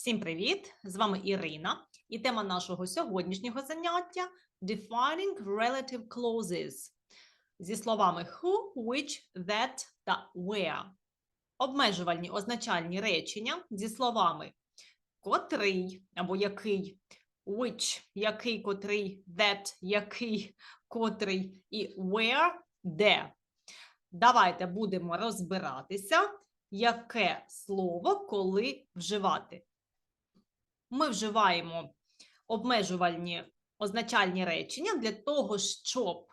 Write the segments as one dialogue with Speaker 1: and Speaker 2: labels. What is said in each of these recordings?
Speaker 1: Всім привіт! З вами Ірина, і тема нашого сьогоднішнього заняття Defining Relative Clauses зі словами who, which, that та where. Обмежувальні означальні речення зі словами котрий або який, which, який, котрий, that, який, котрий і where, де. Давайте будемо розбиратися, яке слово коли вживати ми вживаємо обмежувальні означальні речення для того, щоб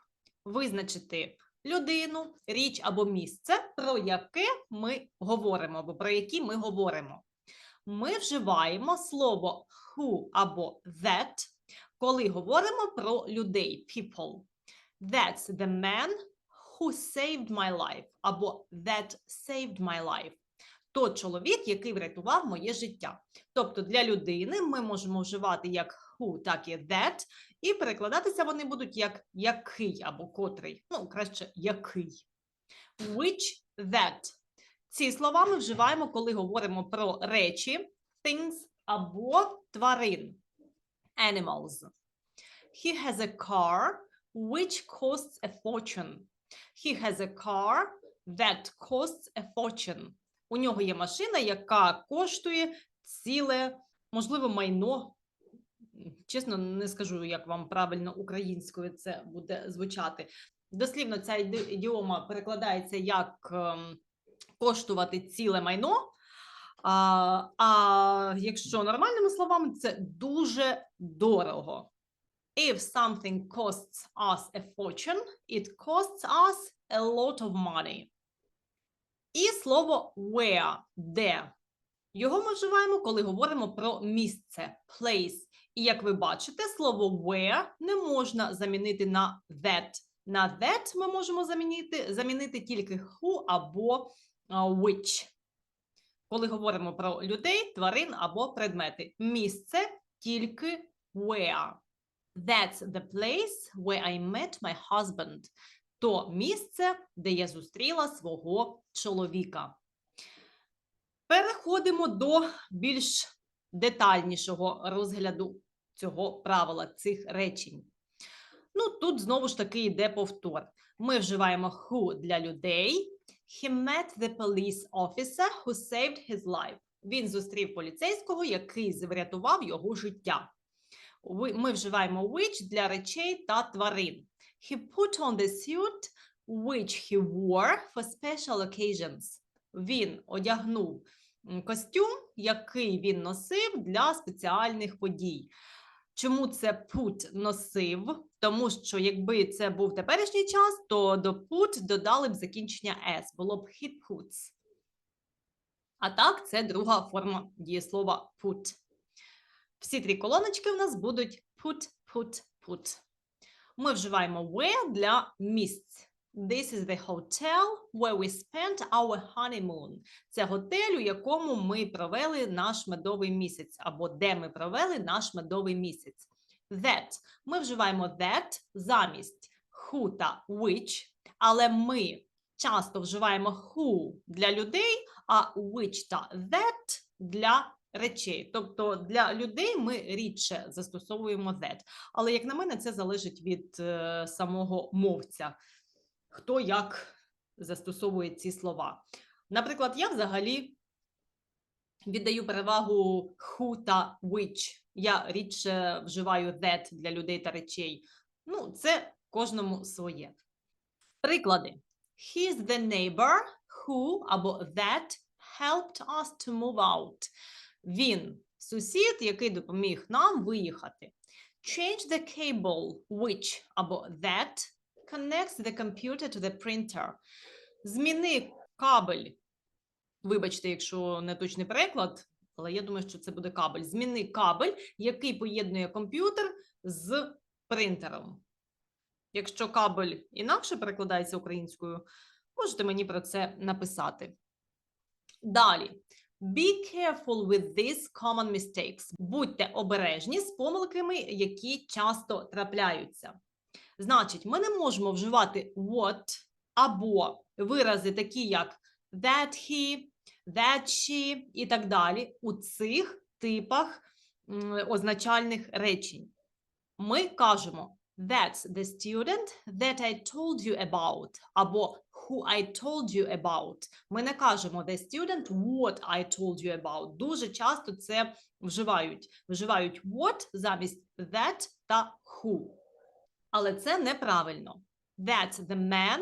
Speaker 1: визначити людину, річ або місце, про яке ми говоримо, або про які ми говоримо. Ми вживаємо слово who або that, коли говоримо про людей, people. That's the man who saved my life, або that saved my life то чоловік, який врятував моє життя. Тобто для людини ми можемо вживати як who, так і that, і перекладатися вони будуть як який або котрий. Ну, краще який. Which that. Ці слова ми вживаємо, коли говоримо про речі, things або тварин. Animals. He has a car which costs a fortune. He has a car that costs a fortune. У нього є машина, яка коштує ціле, можливо, майно. Чесно, не скажу, як вам правильно українською це буде звучати. Дослівно, ця ідіома перекладається як ем, коштувати ціле майно. А, а якщо нормальними словами, це дуже дорого. If something costs us a fortune, it costs us a lot of money. І слово where де. Його ми вживаємо, коли говоримо про місце place. І як ви бачите, слово where не можна замінити на that. На that ми можемо замінити замінити тільки who або which. Коли говоримо про людей, тварин або предмети. Місце тільки where. That's the place where I met my husband то місце, де я зустріла свого чоловіка. Переходимо до більш детальнішого розгляду цього правила, цих речень. Ну, тут знову ж таки йде повтор. Ми вживаємо who для людей. He met the police officer who saved his life. Він зустрів поліцейського, який врятував його життя. Ми вживаємо which для речей та тварин. He put on the suit which he wore for special occasions. Він одягнув костюм, який він носив для спеціальних подій. Чому це put носив? Тому що якби це був теперішній час, то до put додали б закінчення s, було б he puts. А так, це друга форма дієслова put. Всі три колоночки у нас будуть put, put, put. Ми вживаємо where для місць. This is the hotel where we spent our honeymoon. Це готель, у якому ми провели наш медовий місяць, або де ми провели наш медовий місяць. That. Ми вживаємо that замість who та which, але ми часто вживаємо who для людей, а which та that для речей. Тобто для людей ми рідше застосовуємо that. Але, як на мене, це залежить від е, самого мовця, хто як застосовує ці слова. Наприклад, я взагалі віддаю перевагу who та which. Я рідше вживаю that для людей та речей. Ну, це кожному своє. Приклади. He's the neighbor who або that helped us to move out. Він сусід, який допоміг нам виїхати. Change the cable which або that connects the computer to the printer. Зміни кабель. Вибачте, якщо не точний переклад, але я думаю, що це буде кабель. Зміни кабель, який поєднує комп'ютер з принтером. Якщо кабель інакше перекладається українською, можете мені про це написати. Далі. Be careful with these common mistakes. Будьте обережні з помилками, які часто трапляються. Значить, ми не можемо вживати what або вирази такі, як that he, that she і так далі у цих типах означальних речень. Ми кажемо That's the student that I told you about або who I told you about. Ми не кажемо the student what I told you about. Дуже часто це вживають. Вживають what замість that та who. Але це неправильно. That's the man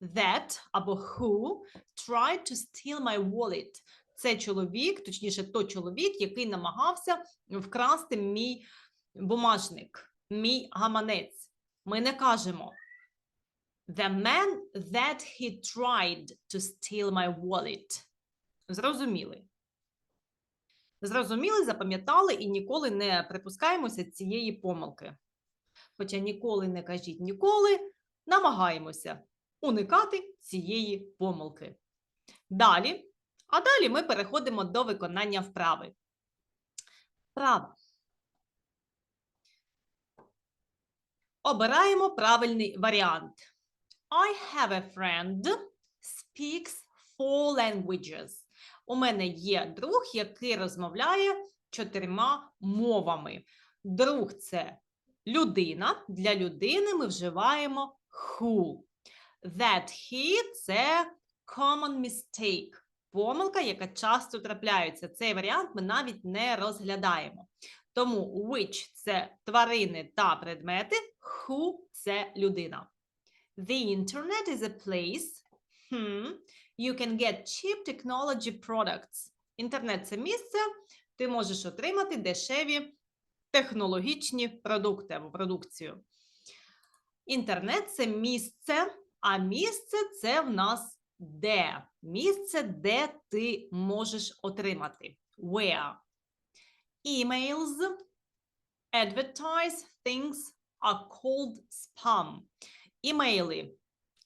Speaker 1: that або who tried to steal my wallet. Це чоловік, точніше, той чоловік, який намагався вкрасти мій бумажник, мій гаманець. Ми не кажемо The man that he tried to steal my wallet. Зрозуміли? Зрозуміли, запам'ятали і ніколи не припускаємося цієї помилки. Хоча ніколи не кажіть ніколи, намагаємося уникати цієї помилки. Далі, а далі ми переходимо до виконання вправи. Вправа. Обираємо правильний варіант. I have a friend speaks four languages. У мене є друг, який розмовляє чотирма мовами. Друг це людина. Для людини ми вживаємо who. That he це common mistake. Помилка, яка часто трапляється. Цей варіант ми навіть не розглядаємо. Тому which це тварини та предмети, who це людина. The internet is a place hmm, you can get cheap technology products. Інтернет це місце, ти можеш отримати дешеві технологічні продукти або продукцію. Інтернет це місце, а місце це в нас де. Місце, де ти можеш отримати. Where. Emails, advertise things are called spam. Імейли,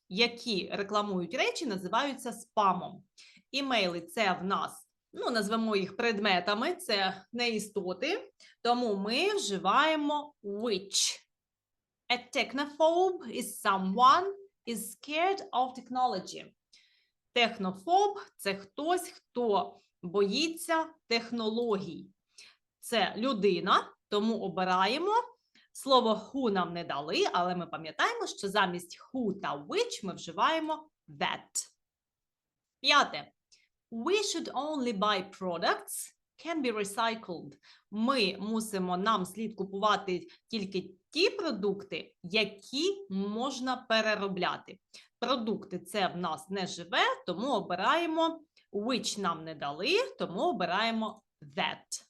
Speaker 1: які рекламують речі, називаються спамом. Імейли це в нас, ну, назвемо їх предметами, це не істоти, тому ми вживаємо which. A technophobe is someone is scared of technology. Технофоб це хтось, хто боїться технологій. Це людина, тому обираємо. Слово who нам не дали, але ми пам'ятаємо, що замість who та which ми вживаємо that. П'яте. We should only buy products can be recycled. Ми мусимо нам слід купувати тільки ті продукти, які можна переробляти. Продукти це в нас не живе, тому обираємо which нам не дали, тому обираємо that.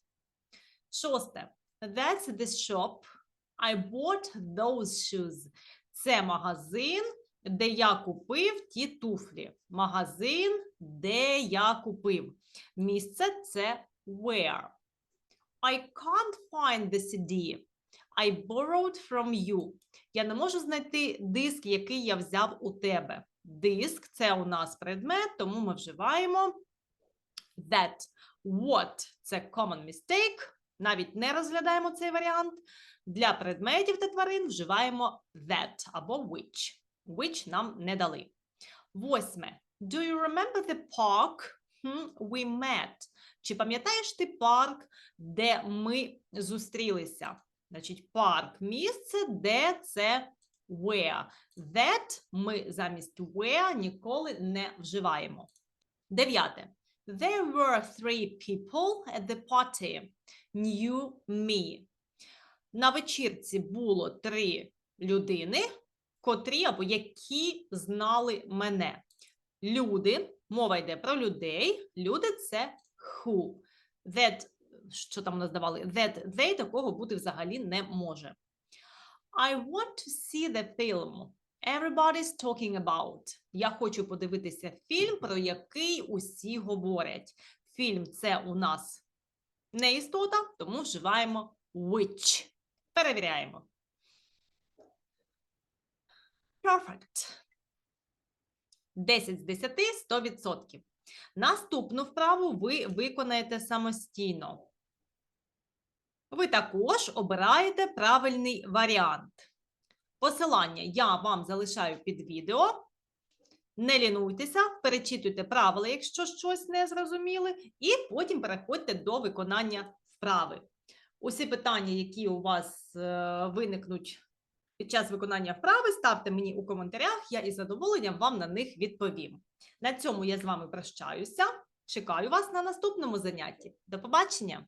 Speaker 1: Шосте. That's the shop. I bought those shoes. Це магазин, де я купив ті туфлі. Магазин, де я купив. Місце це where. I can't find the CD. I borrowed from you. Я не можу знайти диск, який я взяв у тебе. Диск це у нас предмет, тому ми вживаємо that. What це common mistake. Навіть не розглядаємо цей варіант. Для предметів та тварин вживаємо that або which. Which нам не дали. Восьме. Do you remember the park we met? Чи пам'ятаєш ти парк, де ми зустрілися? Значить, парк місце, де це where. That ми замість where ніколи не вживаємо. Дев'яте. There were three people at the party. Knew me. На вечірці було три людини, котрі або які знали мене. Люди, мова йде про людей. Люди це who. That, що там нас? That they такого бути взагалі не може. I want to see the film. Everybody's talking about. Я хочу подивитися фільм, про який усі говорять. Фільм це у нас не істота, тому вживаємо which. Перевіряємо. Perfect. 10 з 10 – 100%. Наступну вправу ви виконаєте самостійно. Ви також обираєте правильний варіант. Посилання я вам залишаю під відео. Не лінуйтеся, перечитуйте правила, якщо щось не зрозуміли, і потім переходьте до виконання вправи. Усі питання, які у вас е, виникнуть під час виконання вправи, ставте мені у коментарях, я із задоволенням вам на них відповім. На цьому я з вами прощаюся. Чекаю вас на наступному занятті. До побачення!